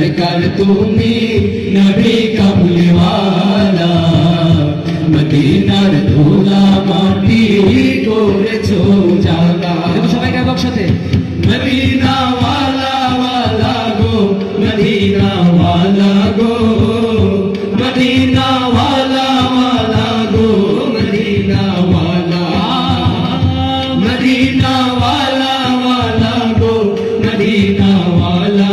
সরকার তুমি নবী কামলিওয়ালা মদিনার ধুলা মাটি করেছ জাগা সবাই গাইব একসাথে মদিনা ওয়ালা ওয়ালা গো মদিনা ওয়ালা গো মদিনা ওয়ালা ওয়ালা গো মদিনা ওয়ালা মদিনা ওয়ালা ওয়ালা গো মদিনা ওয়ালা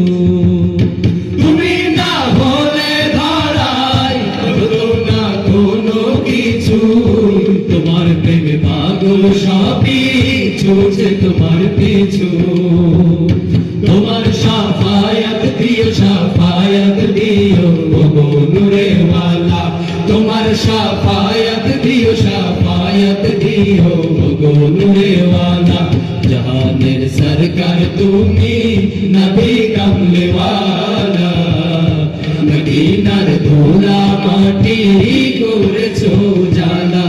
তোমার পিছু। তোমার সাফায়াত দিও সাফায়াত দিও তোমার সাফায়াত দিও সাফায়াত দিও নূরে ওয়ালা জাহানের সরকার তুমি নবী কমলে ওয়ালা ধুলা মাটি করেছ জালা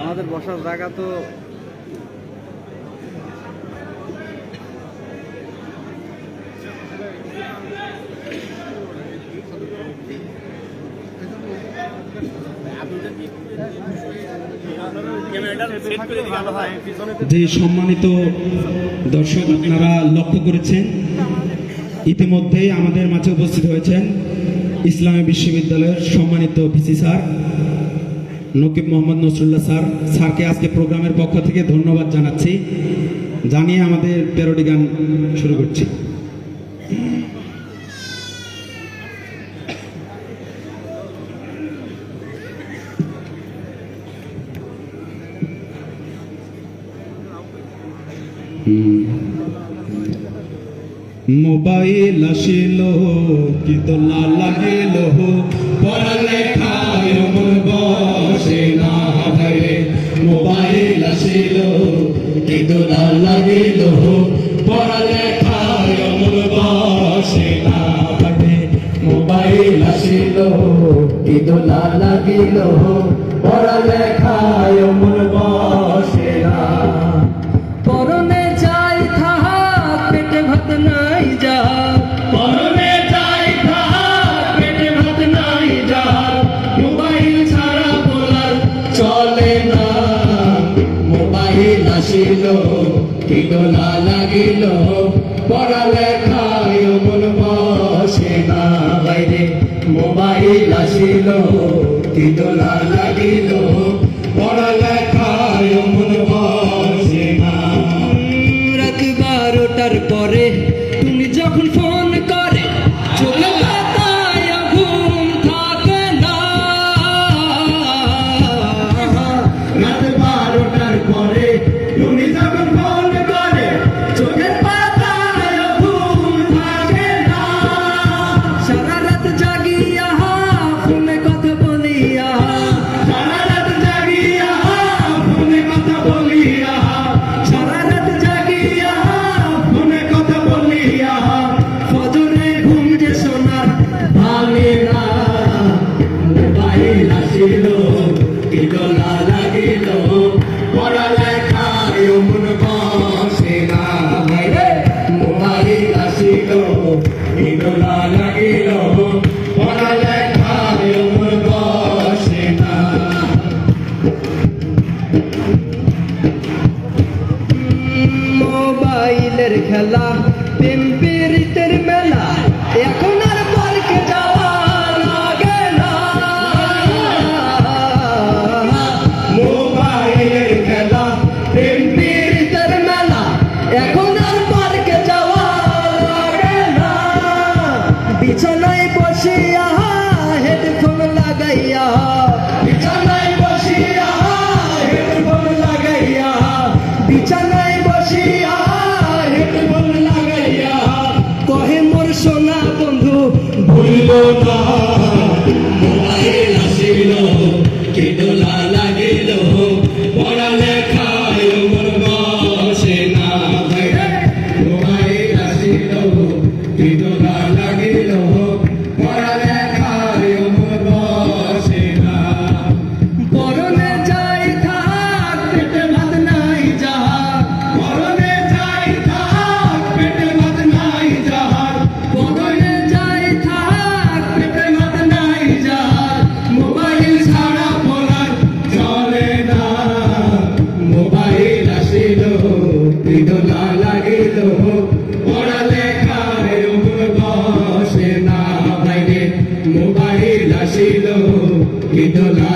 আমাদের বসার জায়গা তো যে সম্মানিত দর্শক আপনারা লক্ষ্য করেছেন ইতিমধ্যেই আমাদের মাঝে উপস্থিত হয়েছেন। ইসলামী বিশ্ববিদ্যালয়ের সম্মানিত VC sir, Nakib Mohammad Nasrullah sir. স্যারকে আজকে প্রোগ্রামের পক্ষ থেকে ধন্যবাদ জানাচ্ছি। জানিয়ে আমাদের প্যারোডি গান শুরু করছি। মোবাইল আসিল, কি দোলা লাগিল। পড়ালেখায় মন বসে মোবাইল আসিল, কি দোলা লাগিল। পড়ালেখায় মন বসে, না মোবাইল আসিল, কি দোলা লাগিল। পড়ালেখায় মন বসে দোলা লাগিল পড়ালেখায় মন বসে না। বাইরে মোবাইল আসিল কি দোলা লাগিল গেলাম পিম্পিরিতের মেলা, এখন আর পার্কে যাওয়া লাগে না। মোবাইলের খেলা পিম্পিরিতের মেলা, এখন আর পার্কে যাওয়া লাগে না। বিছানায় বসিয়া হেডফোন লাগাইয়া the.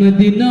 মদিনা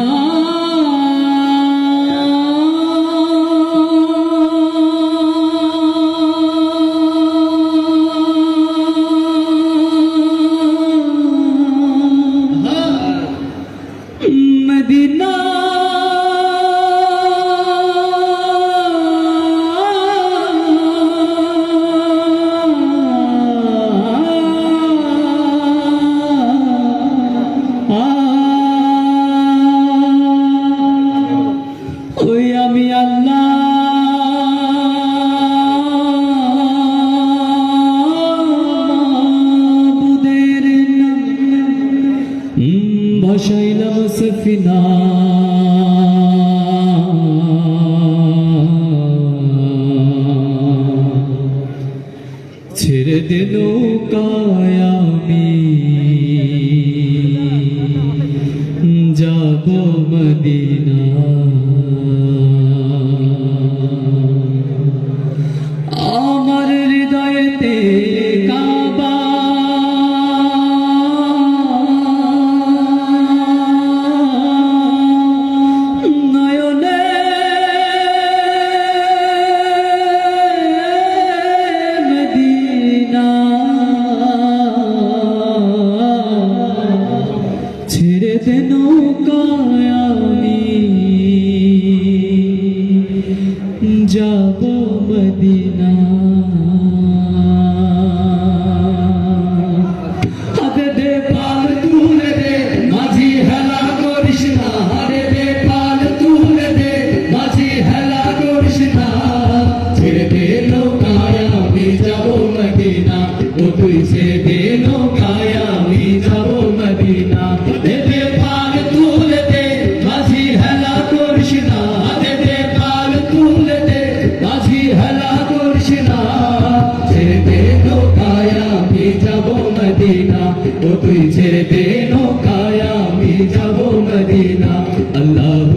মদিনা ও তুই ছেড়ে দে নৌকায় আমি যাব মদিনা আল্লাহ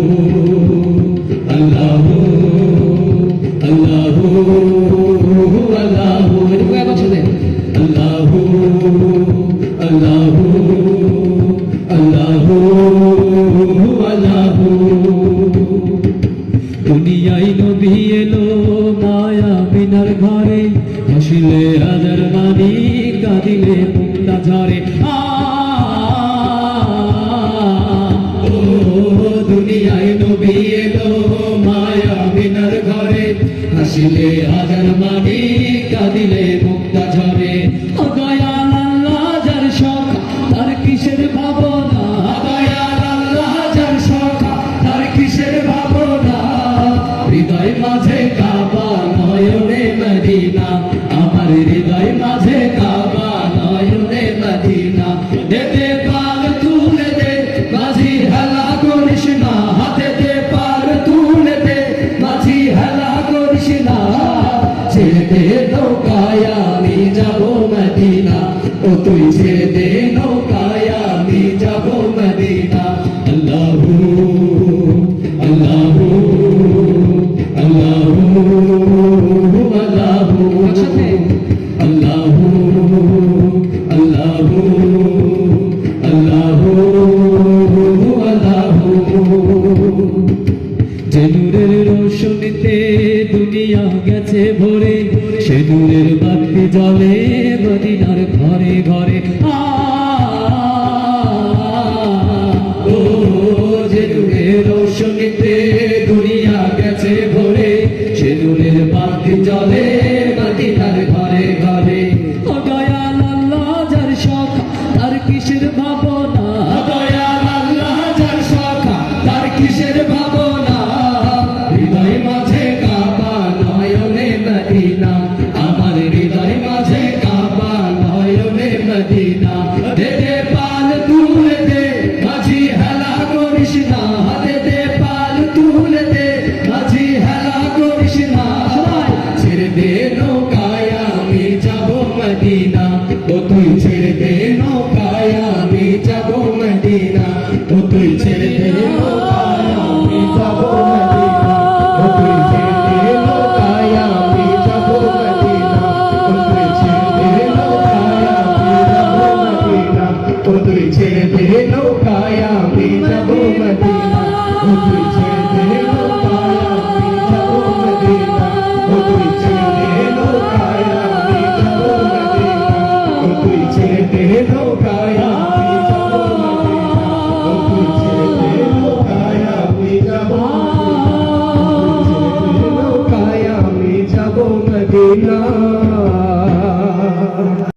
আল্লাহ আল্লাহ আল্লাহ দুনিয়ায় নবী এলো মায়া বিনার ঘরে হাসিলে রাজার মানি দিলে বুকটা ঝরে। দুনিয়ায় ডুবিয়ে তো মায়া বিনার ঘরে। হাসিলে হাস que ter. తుతులి చెడు పేరు కాయా పీఠభూమతి